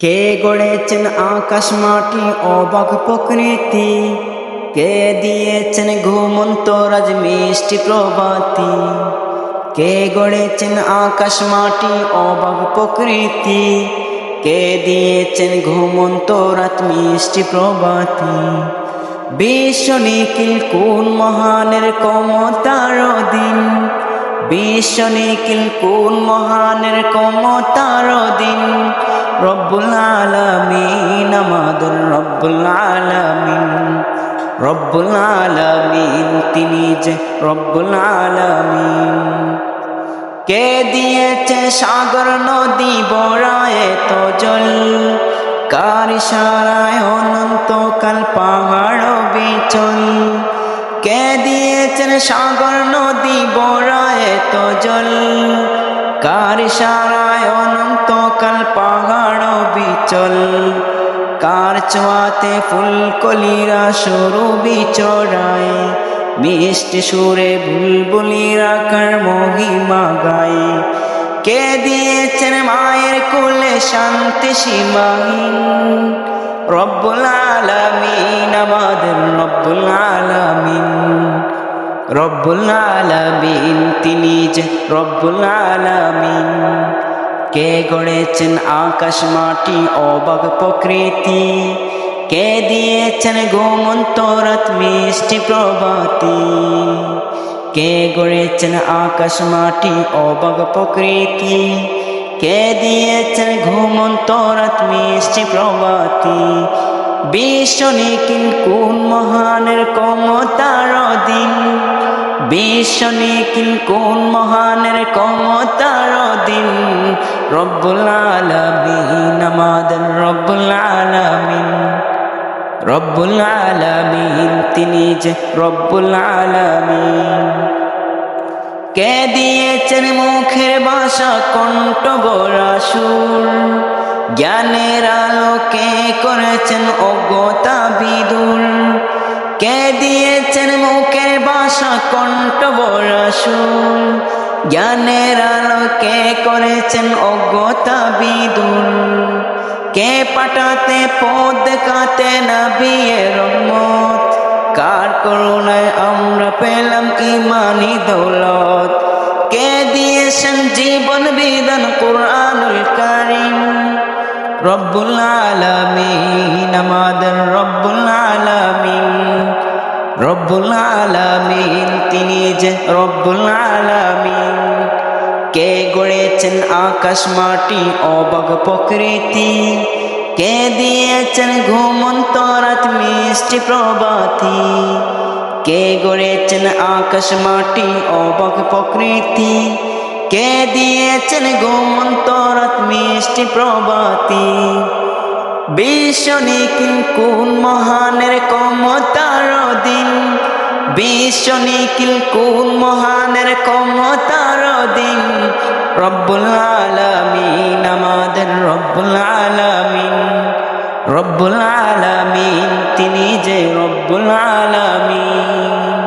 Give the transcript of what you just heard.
কে গড়েছেন আকাশ মাটি অবাক প্রকৃতি? কে দিয়েছেন ঘুমন্ত রাজ মিষ্টি প্রভাতি? কে গড়েছেন আকাশ মাটি অবাক প্রকৃতি? কে দিয়েছেন ঘুমন্ত রাত মিষ্টি প্রভাতি? বিশ্ব নিখিল কোন মহানের কমতার দিন বিশ্ব নিখিল কোন মহানের কমতার রব্বুল আলামিন রব্বুল আলামিন, তিনি যে রব্বুল আলামিন। কে দিয়েছে সাগর নদী বড়ায় তো জল? কার ইশারায় অনন্তকাল পাহাড় বিচল? কে দিয়েছেন সাগর নদী বড়ায় তো জল? কার ইশারায় অনন্তকাল পাহাড় বিচল? কার ছোঁয়াতে ফুলকলিরা সরু বিচড়ায় মিষ্টি সুরে বুলবুলিরা কার মহিমা গায় কে দিয়েছেন মায়ের কোলে শান্তি সীমাহীন? রব্বুল আলামিন, আমাদের রব্বুল আলামিন। রব্বুল আলামিন, তিনি যে রব্বুল আলামিন। কে গড়েছেন আকাশ মাটি অবাক প্রকৃতি? কে দিয়েছেন ঘুমন্ত রাত মিষ্টি প্রভাতি? কে গড়েছেন আকাশ মাটি অবাক প্রকৃতি? কে দিয়েছেন ঘুমন্ত রাত মিষ্টি প্রভাতি? বিশ্ব নিখিল কোন মহানের কমতার দিন বিশ্ব নিখিল কোন মহানের কমতার দিন রব্বুল আলামিন, আমাদের রব্বুল আলামিন। রব্বুল আলামিন, তিনি যে রব্বুল আলামিন। কে দিয়েছেন মুখের ভাষা কণ্ঠ গোরা সুর? জ্ঞানের আলো কে করেছেন অজ্ঞতা বিদুর কে দিয়েছেন মুখের ভাষা কণ্ঠ গোরা সুর? জ্ঞানের আলো কে করেছেন অজ্ঞতা বিদুর কে পাঠাতে, পদ দেখাতে না বিয়ে রহমত? কার করুণায় আমরা পেলাম ইমানি দৌলত? কে দিয়েছেন জীবন বিধান কোরআনুল কারিম? রব্বুল আলামিন, আমাদের রব্বুল আলামিন। রব্বুল আলামিন, তিনি যে রব্বুল আলামিন। কে গড়েছেন আকাশ মাটি, অবাক প্রকৃতি। কে দিয়েছেন ঘুমন্ত রাত, মিষ্টি প্রভাতি। কে গড়েছেন আকাশ মাটি, অবাক প্রকৃতি। কে দিয়েছেন ঘুমন্ত রাত, মিষ্টি প্রভাতি। বিশ্ব নিখিল কোন মহানের বিশ্ব নিখিল কোন মহানের ক্ষমতার দিন রব্বুল আলামিন আমাদের রব্বুল আলামিন। রব্বুল আলামিন, তিনি যে রব্বুল আলামিন।